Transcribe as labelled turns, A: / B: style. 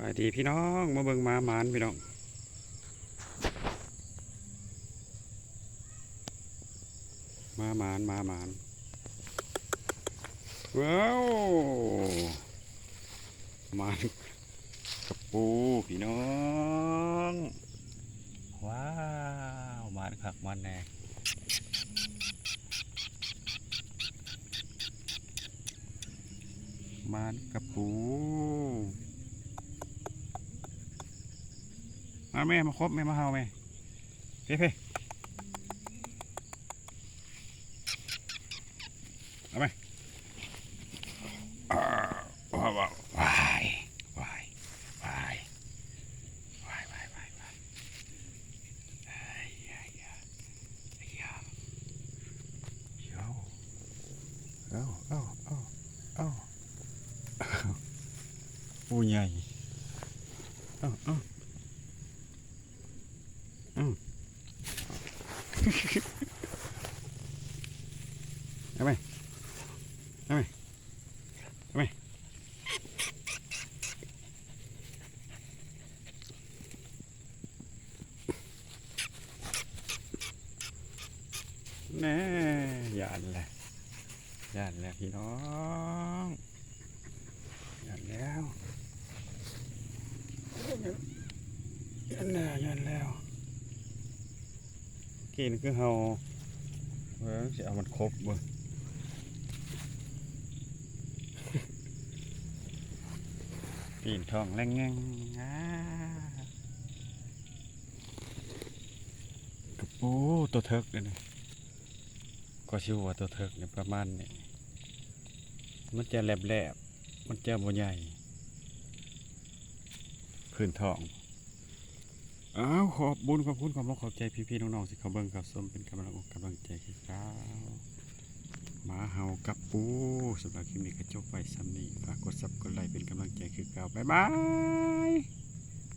A: สวัสดีพี่น้องมาเบิ่งมาหมานพี่น้องมาหมานมาหมานว้าวหมานกระปูพี่น้องว้าวหมานคักหมันแน่หมานกระปู มาแม่มาครบแม่มาเฮาแม่เพ่เพ่เอาไหมอ่าว้าวว้าววายวายวายวายวายวายวายไอ้ยายาไอ้ยาโย่เอ้าเอ้าเอ้าเอ้าปูใหญ่เอ้าเอ้า เอาไหมเอาไหมเอาไหมแน่ยานแหละยานแล้วพี่น้องยานแล้วยานแล้วยานแล้ว กินคือเฮาเออสิเอามันครบบ่ปีนทองแรงงงกระปูตัวเทิกเลยนะก็ชิวว่าตัวเทิกเนี่ยประมาณนี้มันจะแหลบแหลบๆมันจะบ่ใหญ่ พื้นทอง อ้าวขอบบุญขอบคุณขอบมขอบใจพี่ๆน้องๆสิเขาเบิ่งกับส้มเป็นกำลังอกกำลังใจคือเก้าหมาเห่ากับปูสำหรับคลิปนี้ก็จบไปซ้ำนี้ฝากกดซับกดไลค์เป็นกำลังใจคือเก่าบ๊ายบาย